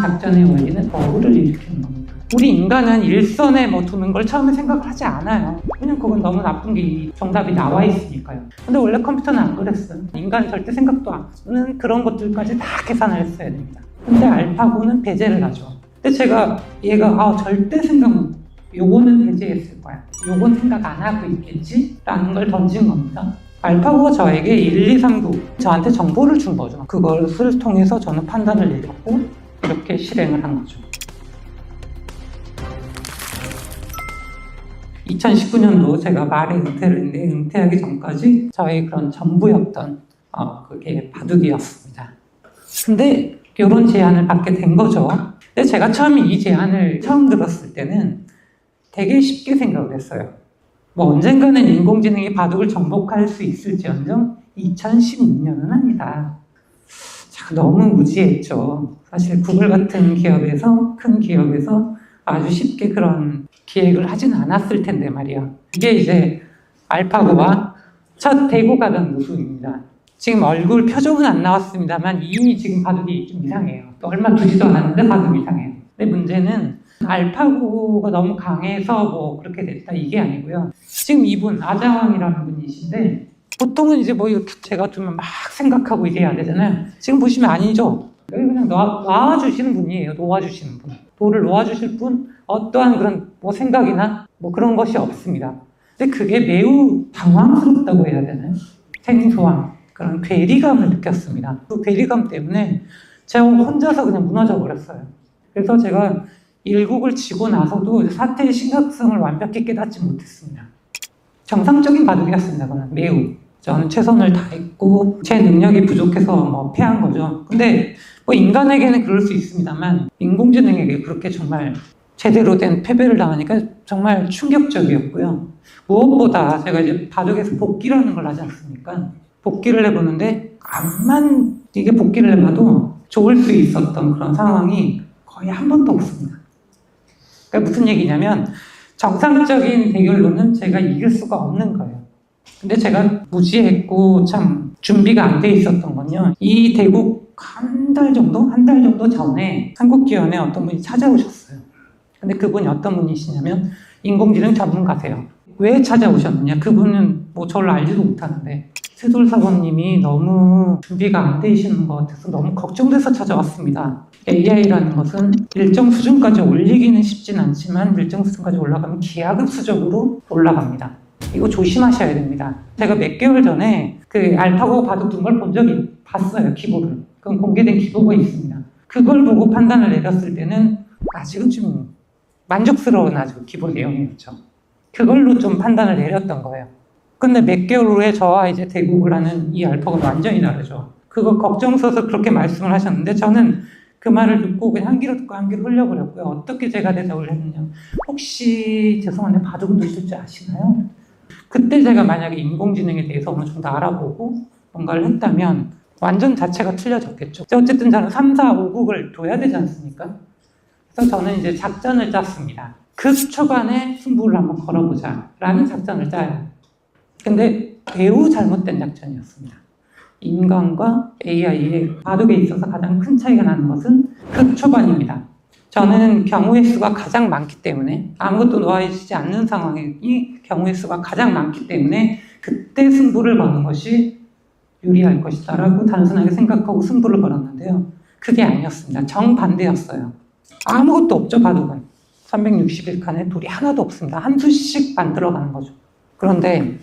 작전의 원리는 버그를 일으키는 겁니다. 우리 인간은 일선에 뭐 두는 걸 처음에 생각을 하지 않아요. 그냥 그건 너무 나쁜 게 정답이 나와 있으니까요. 근데 원래 컴퓨터는 안 그랬어요. 인간은 절대 생각도 안 하는 그런 것들까지 다 계산을 했어야 됩니다. 근데 알파고는 배제를 하죠. 근데 제가 얘가 아 절대 생각 요거는 배제했을 거야. 요건 생각 안 하고 있겠지? 라는 걸 던진 겁니다. 알파고가 저에게 1, 2, 3, 9 저한테 정보를 준 거죠. 그것을 통해서 저는 판단을 내렸고 이렇게 실행을 한 거죠. 2019년도 제가 말에 은퇴를 했는데 은퇴하기 전까지 저의 그런 전부였던 어, 그게 바둑이었습니다. 근데 이런 제안을 받게 된 거죠. 근데 제가 처음에 이 제안을 처음 들었을 때는 되게 쉽게 생각을 했어요. 뭐 언젠가는 인공지능이 바둑을 정복할 수 있을지언정 2016년은 아니다. 자, 너무 무지했죠. 사실 구글 같은 기업에서 큰 기업에서 아주 쉽게 그런 기획을 하진 않았을 텐데 말이야. 이게 이제 알파고와 첫 대구 가던 모습입니다. 지금 얼굴 표정은 안 나왔습니다만 이미 지금 바둑이 좀 이상해요. 또 얼마 두지도 않았는데 바둑이 이상해요. 근데 문제는 알파고가 너무 강해서 뭐 그렇게 됐다 이게 아니고요. 지금 이분 아자왕이라는 분이신데 보통은 이제 뭐 이렇게 제가 두면 막 생각하고 이제 해야 되잖아요. 지금 보시면 아니죠. 여기 그냥 놓아, 놓아 주시는 분이에요. 놓아주시는 분. 돌을 놓아주실 분 어떠한 그런 뭐 생각이나 뭐 그런 것이 없습니다. 근데 그게 매우 당황스럽다고 해야 되나요? 생소함 그런 괴리감을 느꼈습니다. 그 괴리감 때문에 제가 혼자서 그냥 무너져 버렸어요. 그래서 제가 일국을 지고 나서도 사태의 심각성을 완벽히 깨닫지 못했습니다. 정상적인 바둑이었습니다. 그는 매우. 저는 최선을 다했고 제 능력이 부족해서 뭐 패한 거죠. 근데 뭐 인간에게는 그럴 수 있습니다만 인공지능에게 그렇게 정말 제대로 된 패배를 당하니까 정말 충격적이었고요. 무엇보다 제가 이제 바둑에서 복귀라는 걸 하지 않습니까? 복귀를 해보는데 암만 이게 복귀를 해봐도 좋을 수 있었던 그런 상황이 거의 한 번도 없습니다. 그러니까 무슨 얘기냐면 정상적인 대결로는 제가 이길 수가 없는 거예요. 근데 제가 무지했고 참 준비가 안 돼 있었던 건요. 이 대국 한 달 정도, 한 달 정도 전에 한국기원에 어떤 분이 찾아오셨어요. 근데 그분이 어떤 분이시냐면 인공지능 전문가세요. 왜 찾아오셨느냐? 그분은 뭐 저를 알지도 못하는데 세돌 사범님이 너무 준비가 안 되시는 것 같아서 너무 걱정돼서 찾아왔습니다. AI라는 것은 일정 수준까지 올리기는 쉽진 않지만 일정 수준까지 올라가면 기하급 수적으로 올라갑니다. 이거 조심하셔야 됩니다. 제가 몇 개월 전에 그 알파고 바둑 둔 걸 본 적이 봤어요, 기보를. 그건 공개된 기보가 있습니다. 그걸 보고 판단을 내렸을 때는 아직은 좀 만족스러운 아주 기보 내용이었죠. 그걸로 좀 판단을 내렸던 거예요. 근데 몇 개월 후에 저와 이제 대국을 하는 이 알파고는 완전히 다르죠. 그거 걱정스러워서 그렇게 말씀을 하셨는데 저는 그 말을 듣고 그냥 한 귀로 듣고 한 귀로 흘려버렸고요. 어떻게 제가 대답을 했느냐. 혹시 죄송한데 바둑은 두실 줄 아시나요? 그때 제가 만약에 인공지능에 대해서 어느 정도 알아보고 뭔가를 했다면 완전 자체가 틀려졌겠죠. 어쨌든 저는 3, 4, 5국을 둬야 되지 않습니까? 그래서 저는 이제 작전을 짰습니다. 급 초반에 승부를 한번 걸어보자 라는 작전을 짜요. 근데 매우 잘못된 작전이었습니다. 인간과 AI의 바둑에 있어서 가장 큰 차이가 나는 것은 급 초반입니다. 저는 경우의 수가 가장 많기 때문에 아무것도 놓아지지 않는 상황이 경우의 수가 가장 많기 때문에 그때 승부를 거는 것이 유리할 것이다라고 단순하게 생각하고 승부를 걸었는데요. 그게 아니었습니다. 정반대였어요. 아무것도 없죠, 바둑은. 361칸에 돌이 하나도 없습니다. 한 수씩 만들어 가는 거죠. 그런데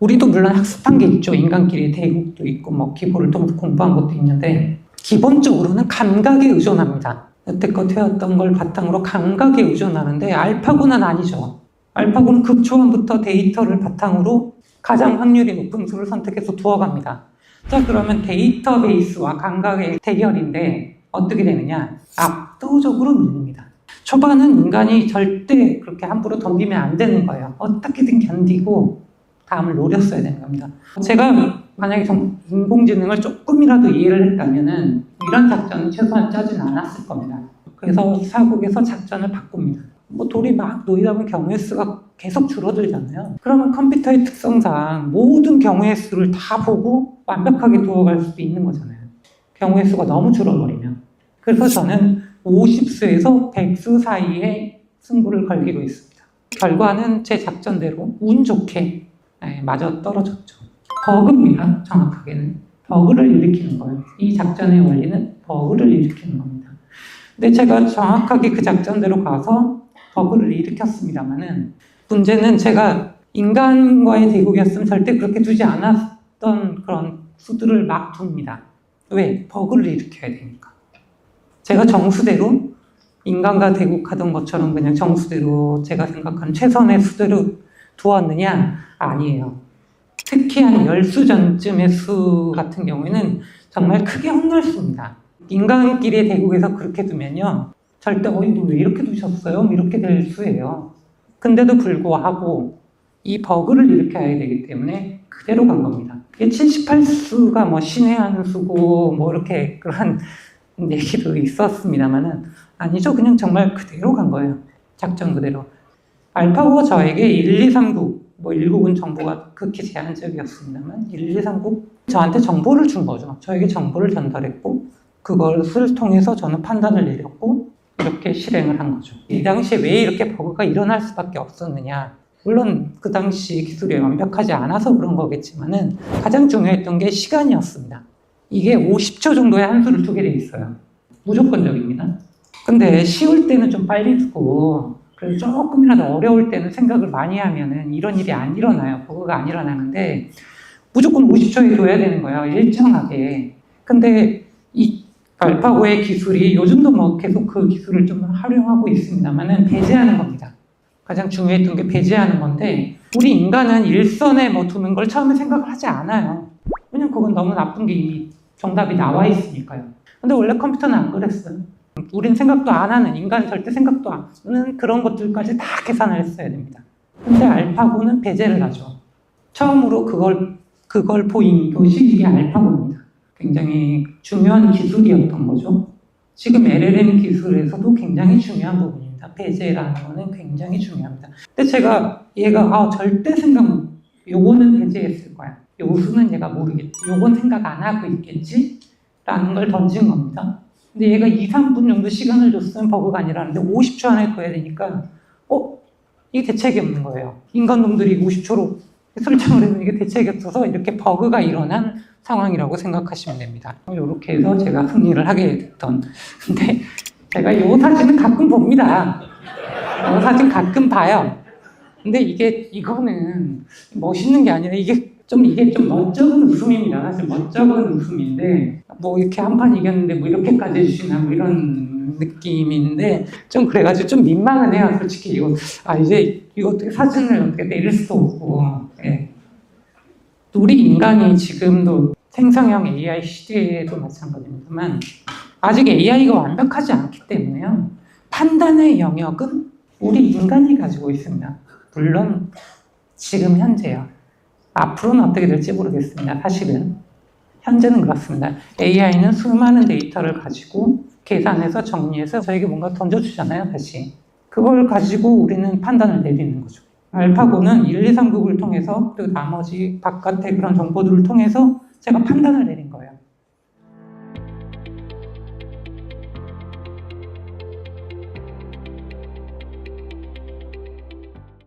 우리도 물론 학습한 게 있죠. 인간끼리 대국도 있고 뭐 기보를 통해서 공부한 것도 있는데 기본적으로는 감각에 의존합니다. 여태껏 해왔던 걸 바탕으로 감각에 의존하는데 알파고는 아니죠. 알파고는 급초반부터 데이터를 바탕으로 가장 확률이 높은 수를 선택해서 두어갑니다. 자 그러면 데이터베이스와 감각의 대결인데 어떻게 되느냐? 압도적으로 밀립니다. 초반은 인간이 절대 그렇게 함부로 덤비면 안 되는 거예요. 어떻게든 견디고 다음을 노렸어야 되는 겁니다. 제가 만약에 좀 인공지능을 조금이라도 이해를 했다면은 이런 작전은 최소한 짜진 않았을 겁니다. 그래서 사국에서 작전을 바꿉니다. 뭐 돌이 막 놓이다 보면 경우의 수가 계속 줄어들잖아요. 그러면 컴퓨터의 특성상 모든 경우의 수를 다 보고 완벽하게 두어갈 수도 있는 거잖아요. 경우의 수가 너무 줄어버리면. 그래서 저는 50수에서 100수 사이에 승부를 걸기로 했습니다. 결과는 제 작전대로 운 좋게 네, 맞아 떨어졌죠. 버그입니다. 정확하게는. 버그를 일으키는 거예요. 이 작전의 원리는 버그를 일으키는 겁니다. 근데 제가 정확하게 그 작전대로 가서 버그를 일으켰습니다만은 문제는 제가 인간과의 대국이었으면 절대 그렇게 두지 않았던 그런 수들을 막 둡니다. 왜? 버그를 일으켜야 되니까. 제가 정수대로 인간과 대국하던 것처럼 그냥 정수대로 제가 생각한 최선의 수대로 두었느냐? 아니에요. 특히 한 10수 전쯤의 수 같은 경우에는 정말 크게 혼날수입니다. 인간끼리의 대국에서 그렇게 두면요. 절대 어이 왜 이렇게 두셨어요? 뭐 이렇게 될 수예요. 근데도 불구하고 이 버그를 일으켜야 되기 때문에 그대로 간 겁니다. 이게 78수가 뭐 신의 한 수고 뭐 이렇게 그런 얘기도 있었습니다만은 아니죠. 그냥 정말 그대로 간 거예요. 작전 그대로. 알파고가 저에게 1, 2, 3국, 뭐 1국은 정보가 극히 제한적이었습니다만 1, 2, 3국 저한테 정보를 준 거죠. 저에게 정보를 전달했고 그것을 통해서 저는 판단을 내렸고 이렇게 실행을 한 거죠. 이 당시에 왜 이렇게 버그가 일어날 수밖에 없었느냐. 물론 그 당시 기술이 완벽하지 않아서 그런 거겠지만은 가장 중요했던 게 시간이었습니다. 이게 50초 정도의 한 수를 두게 돼 있어요. 무조건적입니다. 근데 쉬울 때는 좀 빨리 두고 그래서 조금이라도 어려울 때는 생각을 많이 하면은 이런 일이 안 일어나요. 버그가 안 일어나는데 무조건 50초에 둬야 되는 거예요. 일정하게. 근데 이 알파고의 기술이 요즘도 뭐 계속 그 기술을 좀 활용하고 있습니다만은 배제하는 겁니다. 가장 중요했던 게 배제하는 건데 우리 인간은 일선에 뭐 두는 걸 처음에 생각을 하지 않아요. 왜냐면 그건 너무 나쁜 게 이미 정답이 나와 있으니까요. 근데 원래 컴퓨터는 안 그랬어요. 우린 생각도 안 하는 인간은 절대 생각도 안 하는 그런 것들까지 다 계산을 했어야 됩니다. 근데 알파고는 배제를 하죠. 처음으로 그걸 그걸 보인 것이 이게 알파고입니다. 굉장히 중요한 기술이었던 거죠. 지금 LLM 기술에서도 굉장히 중요한 부분입니다. 배제라는 거는 굉장히 중요합니다. 근데 제가 얘가 아 절대 생각 요거는 배제했을 거야. 요수는 얘가 모르겠지. 요건 생각 안 하고 있겠지. 라는 걸 던진 겁니다. 근데 얘가 2, 3분 정도 시간을 줬으면 버그가 아니라는데 50초 안에 둬야 되니까 어? 이게 대책이 없는 거예요. 인간놈들이 50초로 설정을 해서 이게 대책이 없어서 이렇게 버그가 일어난 상황이라고 생각하시면 됩니다. 이렇게 해서 제가 승리를 하게 됐던. 근데 제가 이 사진은 가끔 봅니다. 이 사진 가끔 봐요. 근데 이게 이거는 멋있는 게 아니라 이게 좀 이게 좀 멋쩍은 웃음입니다. 사실 멋쩍은 웃음인데 뭐 이렇게 한 판 이겼는데 뭐 이렇게까지 해주시나 뭐 이런 느낌인데 좀 그래가지고 좀 민망은 해요. 솔직히 이거 아 이제 이거 어떻게 사진을 어떻게 내릴 수도 없고 예. 우리 인간이 지금도 생성형 AI 시대에도 마찬가지입니다만 아직 AI가 완벽하지 않기 때문에요. 판단의 영역은 우리 인간이 가지고 있습니다. 물론 지금 현재요. 앞으로는 어떻게 될지 모르겠습니다. 사실은 현재는 그렇습니다. AI는 수많은 데이터를 가지고 계산해서 정리해서 저에게 뭔가 던져주잖아요. 다시 그걸 가지고 우리는 판단을 내리는 거죠. 알파고는 1, 2, 3국을 통해서 그리고 나머지 바깥의 그런 정보들을 통해서 제가 판단을 내린